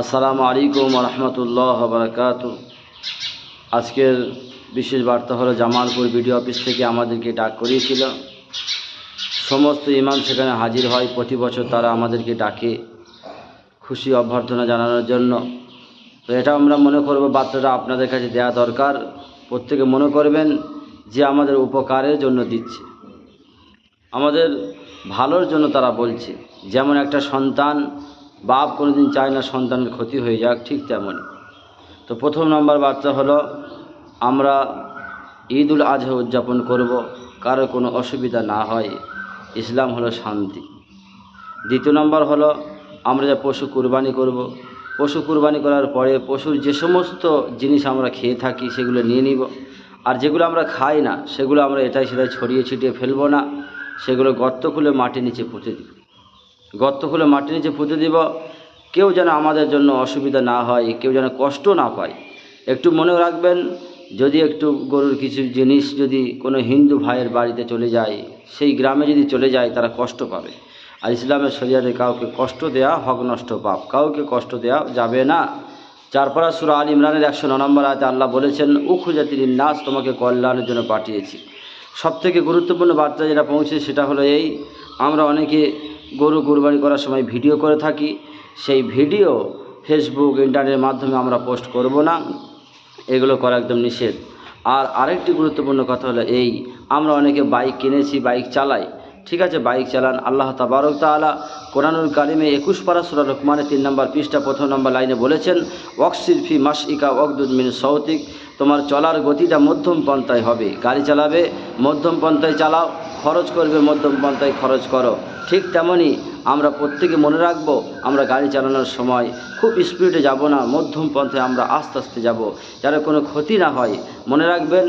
আসসালামু আলাইকুম রহমতুল্লাহ বারকাত। আজকের বিশেষ বার্তা হলো জামালপুর বিডিও অফিস থেকে আমাদেরকে ডাক করিয়েছিল। সমস্ত ইমাম সেখানে হাজির হয়, প্রতি বছর তারা আমাদেরকে ডাকে খুশি অভ্যর্থনা জানানোর জন্য। তো এটা আমরা মনে করব বার্তাটা আপনাদের কাছে দেওয়া দরকার। প্রত্যেকে মনে করবেন যে আমাদের উপকারের জন্য দিচ্ছে। আমাদের ভালোর জন্য তারা বলছে। যেমন একটা সন্তান বাপ কোনোদিন চায় না সন্তানের ক্ষতি হয়ে যাক, ঠিক তেমনই। তো প্রথম নম্বর বার্তা হলো, আমরা ঈদ উল আজহা উদযাপন করব, কারও কোনো অসুবিধা না হয়, ইসলাম হলো শান্তি। দ্বিতীয় নম্বর হলো, আমরা যে পশু কুরবানি করব, পশু কুরবানি করার পরে পশুর যে সমস্ত জিনিস আমরা খেয়ে থাকি সেগুলো নিয়ে নিব, আর যেগুলো আমরা খাই না, সেগুলো আমরা এটাই সেটাই ছড়িয়ে ছিটিয়ে ফেলব না, সেগুলো গর্ত খুলে মাটির নিচে পুঁতে দিব। গর্ত খুলে মাটির নিচে পুঁতে দিব। কেউ যেন আমাদের জন্য অসুবিধা না হয়, কেউ যেন কষ্ট না পায়। একটু মনে রাখবেন, যদি একটু গরুর কিছু জিনিস যদি কোনো হিন্দু ভাইয়ের বাড়িতে চলে যায়, সেই গ্রামে যদি চলে যায়, তারা কষ্ট পাবে। আর ইসলামের শরিয়াতে কাউকে কষ্ট দেয়া, হক নষ্ট পাপ, কাউকে কষ্ট দেয়া যাবে না। চারপাড়া সুরা আল ইমরানের একশো ন নম্বর আয়তে আল্লাহ বলেছেন উখু জাতির নাস, তোমাকে কল্যাণের জন্য পাঠিয়েছি। সবথেকে গুরুত্বপূর্ণ বার্তা যেটা পৌঁছে সেটা হলো এই, আমরা অনেকে গরু কুরবানি করার সময় ভিডিও করে থাকি। সেই ভিডিও ফেসবুক ইন্টারনেটের মাধ্যমে আমরা পোস্ট করব না। এগুলো করা একদম নিষেধ। আর আরেকটি গুরুত্বপূর্ণ কথা হলো এই, আমরা অনেকে বাইক কিনেছি বাইক চালাই। ঠিক আছে বাইক চালান, আল্লাহ তাবারক তাআলা কোরআনুল কারিমে একুশ পারা সুরা রহমানের তিন নম্বর পৃষ্ঠা প্রথম নম্বর লাইনে বলেছেন ফি মাস ইকা ওয়াকদুদ মিন সৌতিক তোমার চলার গতিটা মধ্যম পন্থায় হবে। গাড়ি চালাবে, মধ্যম পন্থায় চালাও। খরচ করবে মধ্যম পন্থায় খরচ করো। ঠিক তেমনই আমরা প্রত্যেকে মনে রাখব, আমরা গাড়ি চালানোর সময় খুব স্পিডে যাব না, মধ্যম পন্থায় আমরা আস্তে আস্তে যাব। যাতে কোনো ক্ষতি না হয়। মনে রাখবেন,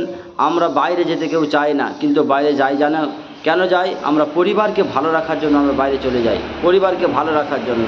আমরা বাইরে যেতে কেউ চাই না, কিন্তু বাইরে যাই জানা কেন যাই আমরা পরিবারকে ভালো রাখার জন্য আমরা বাইরে চলে যাই। পরিবারকে ভালো রাখার জন্য।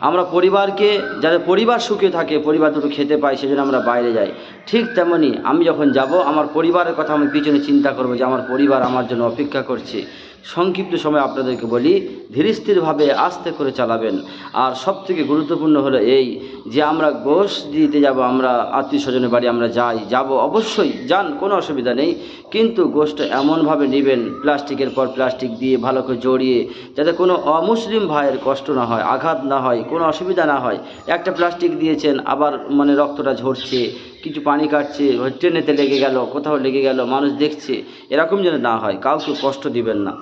আমরা পরিবারকে, যাদের পরিবার সুখে থাকে, পরিবার দুটো খেতে পায়, সেজন্য আমরা বাইরে যাই। ঠিক তেমনি আমি যখন যাব, আমার পরিবারের কথা আমি পিছনে চিন্তা করব যে, আমার পরিবার আমার জন্য অপেক্ষা করছে। সংক্ষিপ্ত সময় আপনাদেরকে বলি, ধীরস্থিরভাবে আস্তে করে চালাবেন। আর সবথেকে গুরুত্বপূর্ণ হলো এই যে আমরা গোশ দিতে যাব, আমরা আত্মীয় স্বজনের বাড়ি আমরা যাই, যাব অবশ্যই, যান, কোনো অসুবিধা নেই। কিন্তু গোশটা এমনভাবে নেবেন, প্লাস্টিকের পর প্লাস্টিক দিয়ে ভালো করে জড়িয়ে, যাতে কোনো অমুসলিম ভাইয়ের কষ্ট না হয়, আঘাত না হয়, কোনো অসুবিধা না হয়। একটা প্লাস্টিক দিয়েছেন, আবার মানে রক্তটা ঝরছে, কিছু পানি কাটছে ট্রেনেতে লেগে গেল, কোথাও লেগে গেল, মানুষ দেখছে, এরকম যেন না হয়, কাউকে কষ্ট দিবেন না।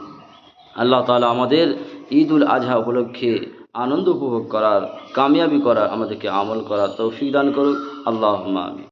আল্লাহ তাআলা আমাদের ঈদ উল আজহা উপলক্ষে আনন্দ উপভোগ করার কামিয়াবি করার আমাদেরকে আমল করার তৌফিক দান করুক। আল্লাহ আমি